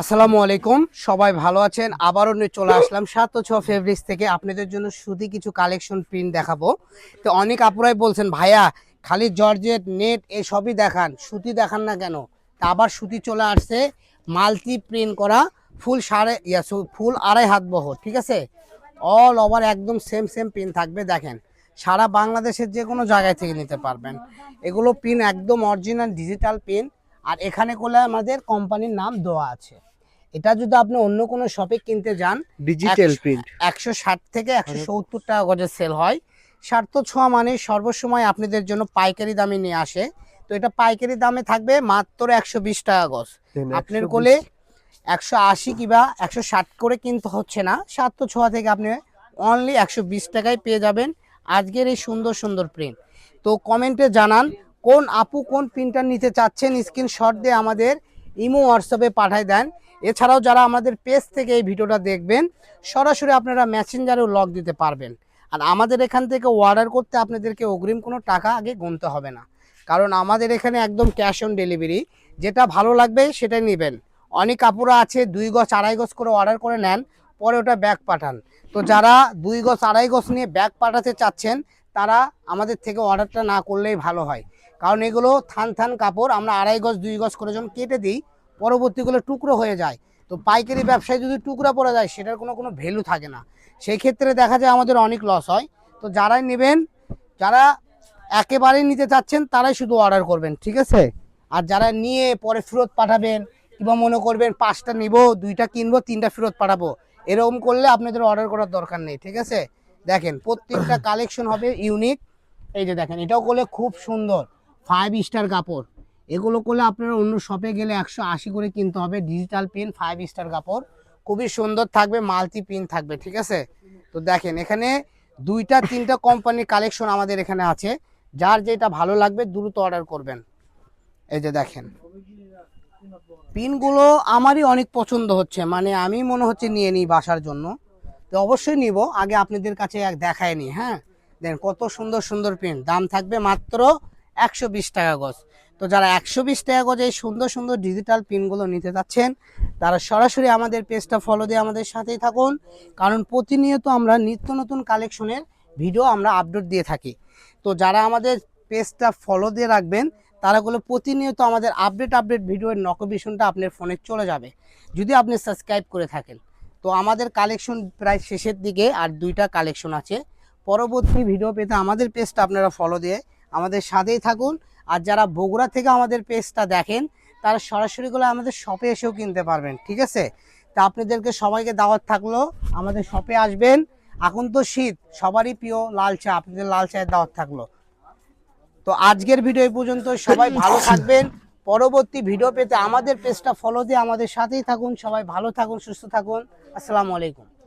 আসসালামু আলাইকুম। সবাই ভালো আছেন? আবারও নিয়ে চলে আসলাম সাত ছ ফেব্রিক্স থেকে। আপনাদের জন্য সুতি কিছু কালেকশন প্রিন্ট দেখাবো। তো অনেক আপুরাই বলছেন, ভাইয়া, খালি জর্জেট, নেট এসবই দেখান। সুতি দেখান না কেন? তা আবার সুতি চলে আসছে, মাল্টি প্রিন্ট করা, ফুল সাড়ে, ইয়া ফুল আড়াই হাত বহ ঠিক আছে? অল ওভার একদম সেম সেম পিন থাকবে, দেখেন। সারা বাংলাদেশের যে কোনো জায়গায় থেকে নিতে পারবেন। এগুলো পিন একদম অরিজিনাল ডিজিটাল পিন আর এখানে করলে আমাদের কোম্পানির নাম দেওয়া আছে। এটা যদি আপনি অন্য কোনো শপে কিনতে যান ডিজিটাল প্রিন্ট একশো ষাট থেকে একশো সত্তর টাকা গজে সেল হয়। স্বার্থ ছোঁয়া মানে সর্বসময় আপনাদের জন্য পাইকারি দামে নিয়ে আসে। তো এটা পাইকারি দামে থাকবে মাত্র একশো বিশ টাকা গজ। আপনার কোলে একশো আশি কিংবা একশো ষাট করে কিনতে হচ্ছে না। স্বার্থ ছোঁয়া থেকে আপনি অনলি একশো বিশ টাকায় পেয়ে যাবেন আজকের এই সুন্দর সুন্দর প্রিন্ট তো কমেন্টে জানান কোন আপু কোন প্রিন্টার নিতে চাচ্ছেন? স্ক্রিনশট দিয়ে আমাদের ইমো হোয়াটসঅ্যাপে পাঠায় দেন। এছাড়াও যারা আমাদের পেজ থেকে এই ভিডিওটা দেখবেন, সরাসরি আপনারা মেসেঞ্জারেও লগ দিতে পারবেন। আর আমাদের এখান থেকে অর্ডার করতে আপনাদেরকে অগ্রিম কোনো টাকা আগে গুনতে হবে না। কারণ আমাদের এখানে একদম ক্যাশ অন ডেলিভারি যেটা ভালো লাগবে সেটাই নেবেন। অনেক কাপড় আছে, দুই গজ, আড়াই গজ করে অর্ডার করে নেন, পরে ওটা ব্যাগ পাঠান। তো যারা দুই গজ, আড়াই গজ নিয়ে ব্যাগ পাঠাতে চাচ্ছেন, তারা আমাদের থেকে অর্ডারটা না করলেই ভালো হয়। কারণ এগুলো থান থান কাপড়, আমরা আড়াই গজ, দুই গজ করে যখন কেটে দিই পরবর্তীগুলো টুকরো হয়ে যায়। তো পাইকারি ব্যবসায় যদি টুকরা পড়ে যায়, সেটার কোনো কোনো ভ্যালু থাকে না। সেই ক্ষেত্রে দেখা যায় আমাদের অনেক লস হয়। তো যারাই নেবেন, যারা একেবারেই নিতে চাচ্ছেন, তারাই শুধু অর্ডার করবেন, ঠিক আছে? আর যারা নিয়ে পরে ফেরত পাঠাবেন, কিংবা মনে করবেন পাঁচটা নিব, দুইটা কিনবো, তিনটা ফেরত পাঠাবো, এরকম করলে আপনাদের অর্ডার করার দরকার নেই, ঠিক আছে? দেখেন, প্রত্যেকটা কালেকশন হবে ইউনিক এই যে দেখেন, এটাও করলে খুব সুন্দর। ফাইভ স্টার কাপড়। এগুলো করলে আপনারা অন্য শপে গেলে একশো আশি করে কিনতে হবে। ডিজিটাল পিন ফাইভ স্টার কাপড়। খুবই সুন্দর থাকবে মাল্টি পিন থাকবে, ঠিক আছে? তো দেখেন, এখানে দুইটা, তিনটা কোম্পানির কালেকশন আমাদের এখানে আছে। যার যেটা ভালো লাগবে, দ্রুত অর্ডার করবেন। এই যে দেখেন। পিনগুলো আমারই অনেক পছন্দ হচ্ছে। মানে আমি মনে হচ্ছে নিয়ে নিই বাসার জন্য। তো অবশ্যই নিব। আগে আপনাদের কাছে এক দেখায় নি হ্যাঁ? দেন কত সুন্দর সুন্দর পিন দাম থাকবে মাত্র একশো বিশ টাকা গজ। তো যারা একশো বিশ টাকা গজ সুন্দর সুন্দর ডিজিটাল পিনগুলো নিতে চাচ্ছেন, তারা সরাসরি আমাদের পেজটা ফলো দিয়ে আমাদের সাথেই থাকুন। কারণ প্রতিনিয়ত আমরা নিত্য নতুন কালেকশনের ভিডিও আমরা আপডেট দিয়ে থাকি। তো যারা আমাদের পেজটা ফলো দিয়ে রাখবেন তারাগুলো প্রতিনিয়ত আমাদের আপডেট আপডেট ভিডিওর নকভিশনটা আপনার ফোনে চলে যাবে, যদি আপনি সাবস্ক্রাইব করে থাকেন। তো আমাদের কালেকশন প্রায় শেষের দিকে আর দুইটা কালেকশন আছে। পরবর্তী ভিডিও পেতে আমাদের পেজটা আপনারা ফলো দিয়ে আমাদের সাথেই থাকুন। আর যারা বগুড়া থেকে আমাদের পেজটা দেখেন, তারা সরাসরি করে আমাদের শপে এসেও কিনতে পারবেন, ঠিক আছে? তা আপনাদেরকে সবাইকে দাওয়াত থাকল, আমাদের শপে আসবেন। এখন তো শীত, সবারই প্রিয় লাল চা, আপনাদের লাল চায়ের দাওয়াত থাকল। তো আজকের ভিডিও পর্যন্ত, সবাই ভালো থাকবেন। পরবর্তী ভিডিও পেতে আমাদের পেজটা ফলো দিয়ে আমাদের সাথেই থাকুন। সবাই ভালো থাকুন, সুস্থ থাকুন। আসসালামু আলাইকুম।